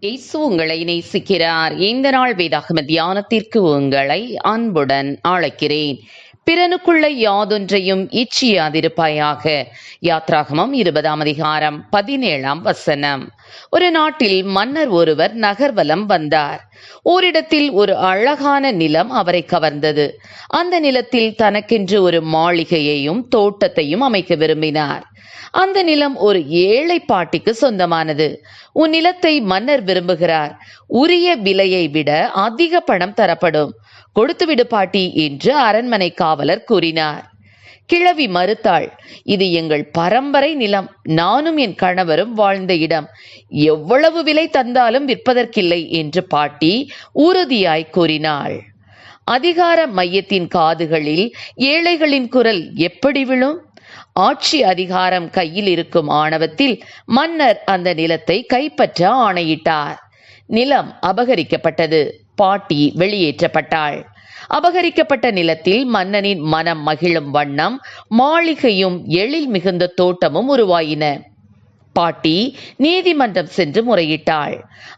இயேசு உங்களை நேசிக்கிறார். இந்த நாள் வேதாகம தியானத்திற்கு உங்களை அன்புடன் அழைக்கிறேன். பிறனுக்குள்ள யாதொன்றையும் இச்சியாதிருப்பாயாக. யாத்ராகமம் இருபதாம் அதிகாரம் பதினேழாம் வசனம். ஒரு நாட்டில் மன்னர் ஒருவர் நகர்வலம் வந்தார். ஓரிடத்தில் ஒரு அழகான நிலம் அவரை கவர்ந்தது. அந்த நிலத்தில் தனக்கென்று ஒரு மாளிகையையும் தோட்டத்தையும் அமைக்க விரும்பினார். அந்த நிலம் ஒரு ஏழை பாட்டிக்கு சொந்தமானது. உன் நிலத்தை மன்னர் விரும்புகிறார். உரிய விலையை விட அதிக பணம் தரப்படும். கொடுத்துவிடு பாட்டி என்று அரண்மனை காவலர் கூறினார். கிழவி மறுத்தாள் இது எங்கள் பரம்பரை நிலம். நானும் என் கணவரும் வாழ்ந்த இடம். எவ்வளவு விலை தந்தாலும் விற்பதற்கில்லை என்று பாட்டி உறுதியாய் கூறினாள். அதிகார மையத்தின் காதுகளில் ஏழைகளின் குரல் எப்படி விழும்? ஆட்சி அதிகாரம் கையில் இருக்கும் ஆணவத்தில் மன்னர் அந்த நிலத்தை கைப்பற்ற ஆணையிட்டார். நிலம் அபகரிக்கப்பட்டது. பாட்டி வெளியேற்றப்பட்டாள். அபகரிக்கப்பட்ட நிலத்தில் மன்னனின் மனம் மகிழும் வண்ணம் மாளிகையும் எழில் மிகுந்த தோட்டமும் உருவாயின. பாட்டி நீதிமன்றம் சென்று முறையிட்டாள்.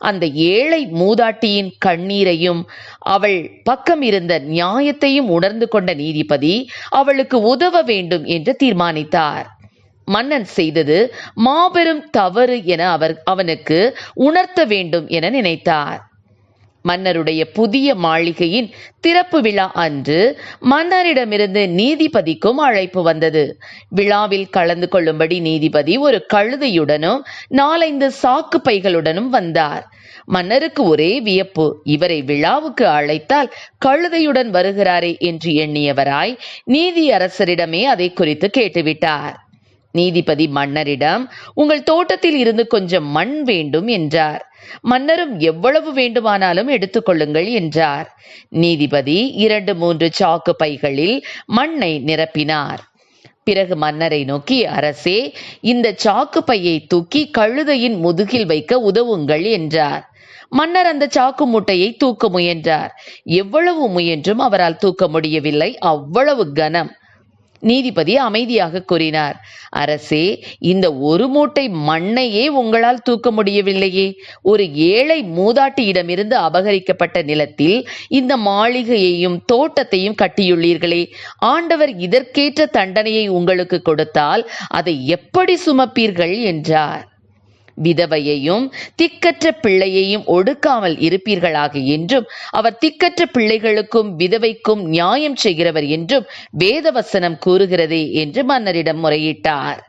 அந்த ஏழை மூதாட்டியின் கண்ணீரையும் அவள் பக்கம் இருந்த நியாயத்தையும் உணர்ந்து கொண்ட நீதிபதி அவளுக்கு உதவ வேண்டும் என்று தீர்மானித்தார். மன்னன் செய்தது மாபெரும் தவறு என அவர் அவனுக்கு உணர்த்த வேண்டும் என நினைத்தார். மன்னருடைய புதிய மாளிகையின் திறப்பு விழா அன்று மன்னரிடமிருந்து நீதிபதிக்கும் அழைப்பு வந்தது. விழாவில் கலந்து கொள்ளும்படி நீதிபதி ஒரு கழுதையுடனும் நாலைந்து சாக்கு பைகளுடனும் வந்தார். மன்னருக்கு ஒரே வியப்பு இவரை விழாவுக்கு அழைத்தால் கழுதையுடன் வருகிறாரே என்று எண்ணியவராய் நீதி அரசரிடமே அதை குறித்து கேட்டுவிட்டார். நீதிபதி மன்னரிடம் உங்கள் தோட்டத்தில் இருந்து கொஞ்சம் மண் வேண்டும் என்றார். மன்னரும் எவ்வளவு வேண்டுமானாலும் எடுத்துக்கொள்ளுங்கள் என்றார். நீதிபதி இரண்டு மூன்று சாக்கு பைகளில் மண்ணை நிரப்பினார். பிறகு மன்னரை நோக்கி அரசே இந்த சாக்கு பையை தூக்கி கழுதையின் முதுகில் வைக்க உதவுங்கள் என்றார். மன்னர் அந்த சாக்கு மூட்டையை தூக்க முயன்றார். எவ்வளவு முயன்றும் அவரால் தூக்க முடியவில்லை. அவ்வளவு கனம். நீதிபதி அமைதியாக கூறினார். அரசே இந்த ஒரு மூட்டை மண்ணையே உங்களால் தூக்க முடியவில்லையே. ஒரு ஏழை மூதாட்டியிடமிருந்து அபகரிக்கப்பட்ட நிலத்தில் இந்த மாளிகையையும் தோட்டத்தையும் கட்டியுள்ளீர்களே. ஆண்டவர் இதற்கேற்ற தண்டனையை உங்களுக்கு கொடுத்தால் அதை எப்படி சுமப்பீர்கள்? என்றார். விதவையையும் திக்கற்ற பிள்ளையையும் ஒடுக்காமல் இருப்பீர்களாக என்றும் அவர் திக்கற்ற பிள்ளைகளுக்கும் விதவைக்கும் நியாயம் செய்கிறவர் என்றும் வேதவசனம் கூறுகிறதே என்று மன்னரிடம் முறையிட்டார்.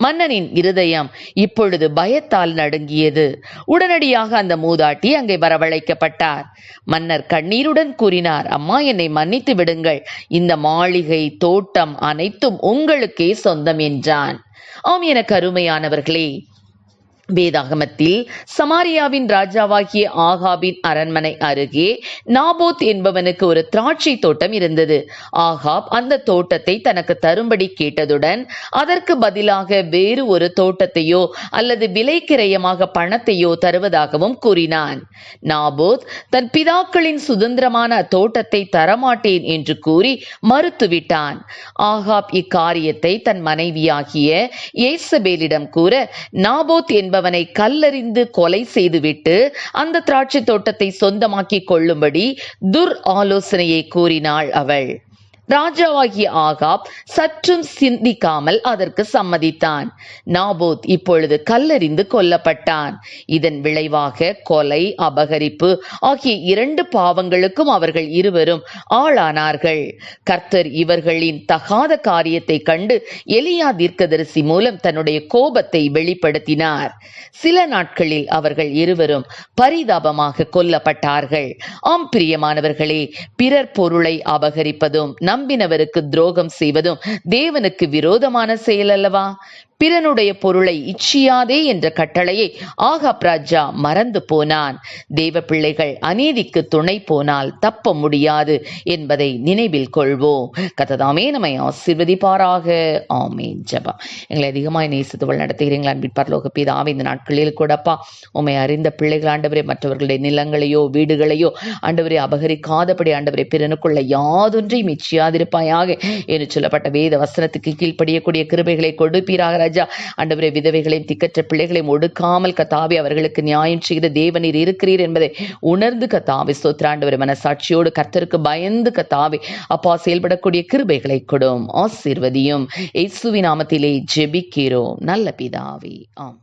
மன்னனின் இருதயம் இப்பொழுது பயத்தால் நடுங்கியது. உடனடியாக அந்த மூதாட்டி அங்கே வரவழைக்கப்பட்டார். மன்னர் கண்ணீருடன் கூறினார் அம்மா என்னை மன்னித்து விடுங்கள். இந்த மாளிகை தோட்டம் அனைத்தும் உங்களுக்கே சொந்தம் என்றான். ஆம் என கருமையானவர்களே வேதாகமத்தில் சமாரியாவின் ராஜாவாகிய ஆகாபின் அரண்மனை அருகே நாபோத் என்பவனுக்கு ஒரு திராட்சை தோட்டம் இருந்தது. ஆகாப் அந்த தோட்டத்தை தனக்கு தரும்படி கேட்டதுடன் அதற்கு பதிலாக வேறு ஒரு தோட்டத்தையோ அல்லது விலைக்கிரயமாக பணத்தையோ தருவதாகவும் கூறினான். நாபோத் தன் பிதாக்களின் சுதந்திரமான தோட்டத்தை தரமாட்டேன் என்று கூறி மறுத்துவிட்டான். ஆகாப் இக்காரியத்தை தன் மனைவியாகிய ஏசபேலிடம் கூற நாபோத் என்ப என்பவனை கல்லறிந்து கொலை செய்துவிட்டு அந்த திராட்சை தோட்டத்தை சொந்தமாக்கிக் கொள்ளும்படி துர் ஆலோசனையை கூறினாள் அவள். ராஜாவாகிய ஆகாப் சற்றும் சிந்திக்காமல் அதற்கு சம்மதித்தான். நாபோத் இப்பொழுது கல்லறிந்து கொல்லப்பட்டான். இதன் விளைவாக கொலை அபகரிப்பு ஆகிய இரண்டு பாவங்களுக்கும் அவர்கள் இருவரும் ஆளானார்கள். கர்த்தர் இவர்களின் தகாத காரியத்தை கண்டு எலியா தீர்க்கதரிசி மூலம் தன்னுடைய கோபத்தை வெளிப்படுத்தினார். சில நாட்களில் அவர்கள் இருவரும் பரிதாபமாக கொல்லப்பட்டார்கள். ஆம் பிரியமானவர்களே பிறர் பொருளை அபகரிப்பதும் நம் நம்பினவருக்கு துரோகம் செய்வதும் தேவனுக்கு விரோதமான செயல் அல்லவா? பிறனுடைய பொருளை இச்சியாதே என்ற கட்டளையை ஆகாப் ராஜா மறந்து போனான். தேவ பிள்ளைகள் அநீதிக்கு துணை போனால் தப்ப முடியாது என்பதை நினைவில் கொள்வோம். கத்ததாமே நம்மை ஆசிர்வதிப்பாராக. ஆமே ஜபா. எங்களை அதிகமாக நேசத்துவள் நடத்துகிறீங்களா அன்பின் பரலோக பிதாவே இந்த நாட்களில் கூடப்பா உண்மை அறிந்த பிள்ளைகள் ஆண்டவரே மற்றவர்களுடைய நிலங்களையோ வீடுகளையோ ஆண்டவரே அபகரிக்காதபடி ஆண்டவரே பிறனுக்குள்ள யாதொன்றையும் இச்சியாதிருப்பாயாக. என்று சொல்லப்பட்ட வேத வசனத்துக்கு கீழ்ப்படியக்கூடிய கிருபைகளை கொடுப்பீராக ராஜா. அண்டவரே விதவைகளையும் திக்கற்ற பிள்ளைகளையும் ஒடுக்காமல் கத்தாவி அவர்களுக்கு நியாயம் செய்கிற தேவனீர் இருக்கிறீர் என்பதை உணர்ந்து கத்தாவி ஸ்தோத்திர மனசாட்சியோடு கர்த்தருக்கு பயந்து கத்தாவி அப்பா செயல்படக்கூடிய கிருபைகளை கொடும் ஆசீர்வதியும். இயேசுவின் நாமத்திலே ஜெபிக்கிறோம். நல்ல பிதாவி ஆம்